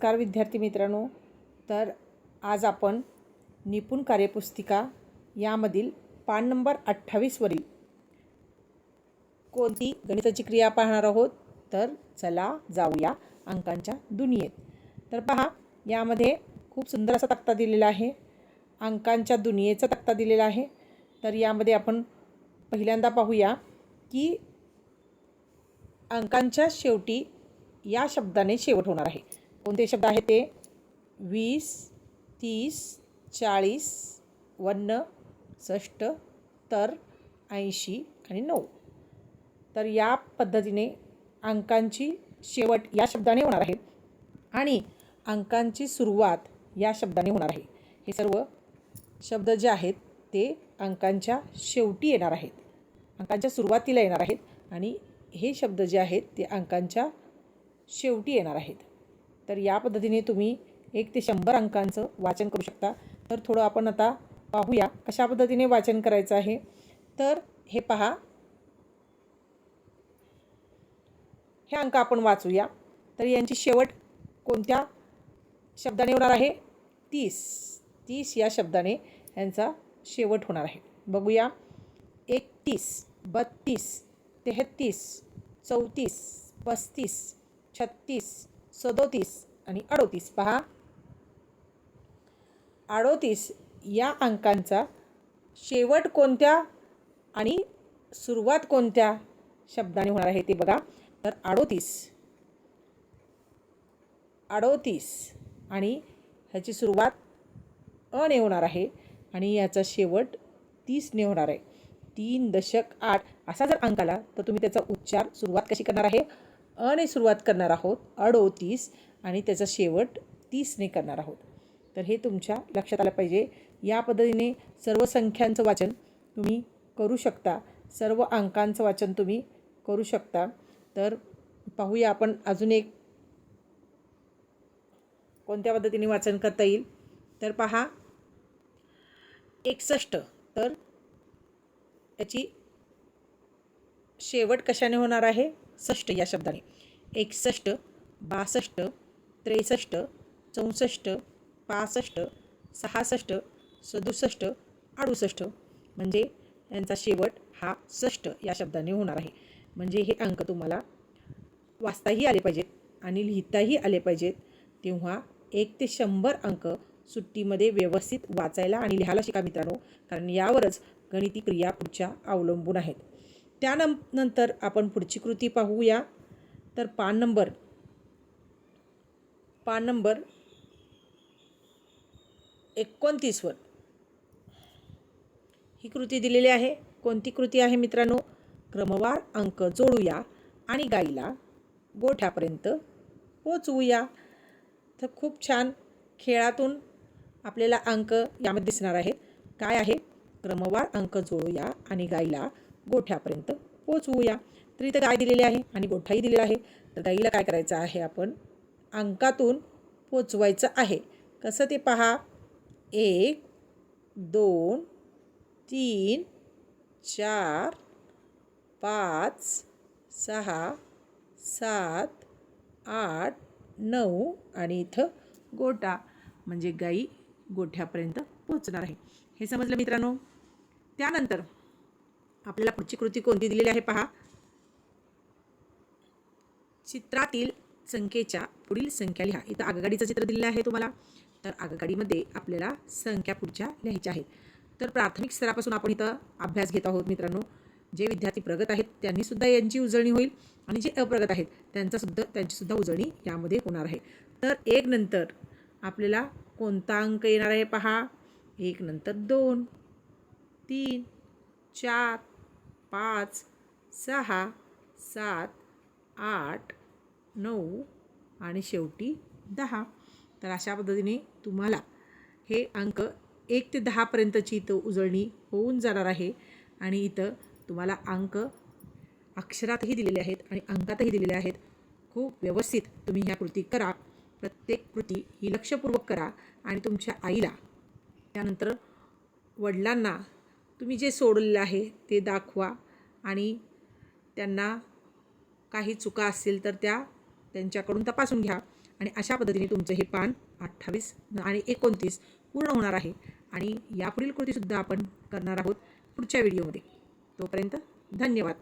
नमस्कार विद्यार्थी मित्रांनो. तर आज आपण निपुण कार्यपुस्तिका यामधील पान नंबर अठ्ठावीसवरील कोणती गणिताची क्रिया पाहणार आहोत? तर चला जाऊया अंकांच्या दुनियेत. तर पहा यामध्ये खूप सुंदर असा तक्ता दिलेला आहे. अंकांच्या दुनियेचा तक्ता दिलेला आहे. तर यामध्ये आपण पहिल्यांदा पाहूया की अंकांच्या शेवटी या शब्दाने शेवट होणार आहे. कोणते शब्द आहेत ते? वीस तीस चाळीस वन्न षष्ट तर ऐंशी आणि नऊ. तर या पद्धतीने अंकांची शेवट या शब्दाने होणार आहे आणि अंकांची सुरुवात या शब्दाने होणार आहे. हे सर्व शब्द जे आहेत ते अंकांच्या शेवटी येणार आहेत. अंकांच्या सुरुवातीला येणार आहेत आणि हे शब्द जे आहेत ते अंकांच्या शेवटी येणार आहेत. तर या पद्धतीने तुम्ही एक ते शंभर अंकांचं वाचन करू शकता. तर थोडं आपण आता पाहूया कशा पद्धतीने वाचन करायचं आहे. तर हे पहा. हे अंक आपण वाचूया. तर यांची शेवट कोणत्या शब्दाने होणार आहे? तीस. तीस या शब्दाने यांचा शेवट होणार आहे. बघूया. एकतीस बत्तीस तेहत्तीस चौतीस पस्तीस छत्तीस सदोतीस आणि अडोतीस. पहा. अडोतीस या अंकांचा शेवट कोणत्या आणि सुरुवात कोणत्या शब्दाने होणार आहे ते बघा. तर अडोतीस. अडोतीस आणि ह्याची सुरुवात अने होणार आहे आणि याचा शेवट तीसने होणार आहे. तीन दशक आठ असा जर अंक आला तर तुम्ही त्याचा उच्चार सुरुवात कशी करणार आहे? अने सुरुवात करणार आहोत अडोतीस आणि त्याचा शेवट तीसने करणार आहोत. तर हे तुमच्या लक्षात आलं पाहिजे. या पद्धतीने सर्व संख्यांचं वाचन तुम्ही करू शकता. सर्व अंकांचं वाचन तुम्ही करू शकता. तर पाहूया आपण अजून एक कोणत्या पद्धतीने वाचन करता येईल. तर पहा. एकसष्ट. तर याची शेवट कशाने होणार आहे? षष्ट या शब्दाने. एकसष्ट बासष्ट त्रेसष्ट चौसष्ट पासष्ट सहासष्ट सदुसष्ट अडुसष्ट. म्हणजे यांचा शेवट हा षष्ट या शब्दाने होणार आहे. म्हणजे हे अंक तुम्हाला वाचताही आले पाहिजेत आणि लिहिताही आले पाहिजेत. तेव्हा एक ते शंभर अंक सुट्टीमध्ये व्यवस्थित वाचायला आणि लिहायला शिका मित्रांनो कारण यावरच गणिती क्रिया पुढच्या अवलंबून आहेत. त्यानं नंतर आपण पुढची कृती पाहूया. तर पान नंबर पान नंबर एकोणतीसवर. ही कृती दिलेली आहे. कोणती कृती आहे मित्रांनो? क्रमवार अंक जोडूया आणि गाईला गोठ्यापर्यंत पोचवूया. तर खूप छान खेळातून आपल्याला अंक यामध्ये दिसणार आहेत. काय आहे? क्रमवार अंक जोडूया आणि गाईला गोठ्यापर्यंत पोचवूया. तर इथं गाय दिलेली आहे आणि गोठाही दिलेला आहे. तर गाईला काय करायचं आहे आपण अंकातून पोचवायचं आहे. कसं ते पहा? एक दोन तीन चार पाच सहा सात आठ नऊ आणि इथं गोटा म्हणजे गाई गोठ्यापर्यंत पोचणार आहे. हे समजलं मित्रांनो? त्यानंतर आपल्याला पुढची कृती कोणती दिलेली आहे पहा? चित्रातील संख्येच्या पुढील संख्या लिहा. इथं आगगाडीचं चित्र दिलेलं आहे तुम्हाला. तर आगगाडीमध्ये आपल्याला संख्या पुढच्या लिहायच्या आहेत. तर प्राथमिक स्तरापासून आपण इथं अभ्यास घेत आहोत मित्रांनो. जे विद्यार्थी प्रगत आहेत त्यांनीसुद्धा यांची उजळणी होईल आणि जे अप्रगत आहेत त्यांचासुद्धा त्यांचीसुद्धा उजळणी यामध्ये होणार आहे. तर एक नंतर आपल्याला कोणता अंक येणार आहे पहा. एक नंतर दोन तीन चार पाच सहा सात आठ नऊ आणि शेवटी दहा. तर अशा पद्धतीने तुम्हाला हे अंक एक ते दहापर्यंतची इथं उजळणी होऊन जाणार आहे. आणि इथं तुम्हाला अंक अक्षरातही दिलेले आहेत आणि अंकातही दिलेले आहेत. खूप व्यवस्थित तुम्ही ह्या कृती करा. प्रत्येक कृती ही लक्षपूर्वक करा आणि तुमच्या आईला त्यानंतर वडिलांना तुम्ही जे सोडलेलं आहे ते दाखवा आणि त्यांना काही चुका असतील तर त्या त्यांच्याकडून तपासून घ्या आणि अशा पद्धतीने तुमचं हे पान अठ्ठावीस आणि एकोणतीस पूर्ण होणार आहे. आणि यापुढील कृतीसुद्धा आपण करणार आहोत पुढच्या व्हिडिओमध्ये. तोपर्यंत धन्यवाद.